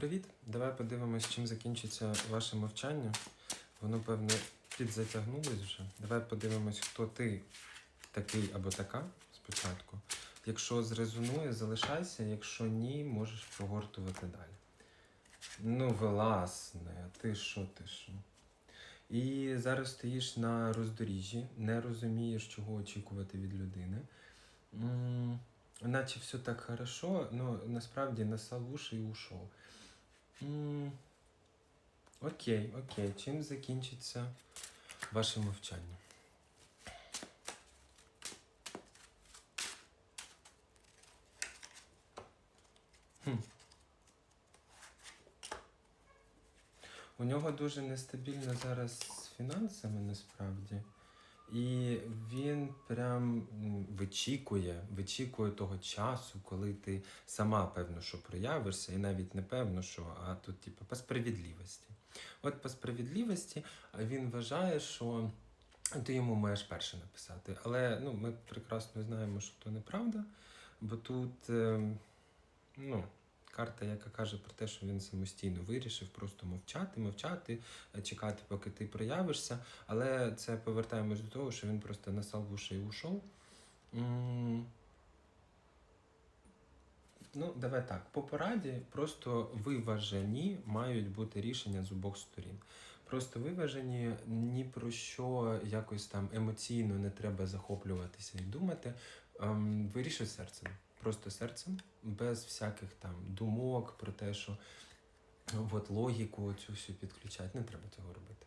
Привіт! Давай подивимось, чим закінчиться ваше мовчання. Воно, певно, підзатягнулось вже. Давай подивимось, хто ти такий або така спочатку. Якщо зрезонує, залишайся, якщо ні, можеш прогортувати далі. Ну, власне, ти що, ти що? І зараз стоїш на роздоріжжі, не розумієш, чого очікувати від людини. Наче все так хорошо, але насправді насав уші і ушов. М, Окей, окей. Чим закінчиться ваше мовчання? У нього дуже нестабільно зараз з фінансами насправді. І він прям вичікує, вичікує того часу, коли ти сама певно, що проявишся, і навіть не певно, що, а тут, типу, по справедливості. От по справедливості він вважає, що ти йому маєш перше написати. Але ну, ми прекрасно знаємо, що то неправда, бо тут е, ну, карта, яка каже про те, що він самостійно вирішив просто мовчати, мовчати, е, чекати, поки ти проявишся. Але це повертаємось до того, що він просто насал в уші і ушов. Ну, давай так. По пораді просто виважені мають бути рішення з обох сторін. Просто виважені ні про що якось там емоційно не треба захоплюватися і думати. Ем, вирішуй серцем. Просто серцем, без всяких там думок про те, що от логіку цю всю підключати. Не треба цього робити.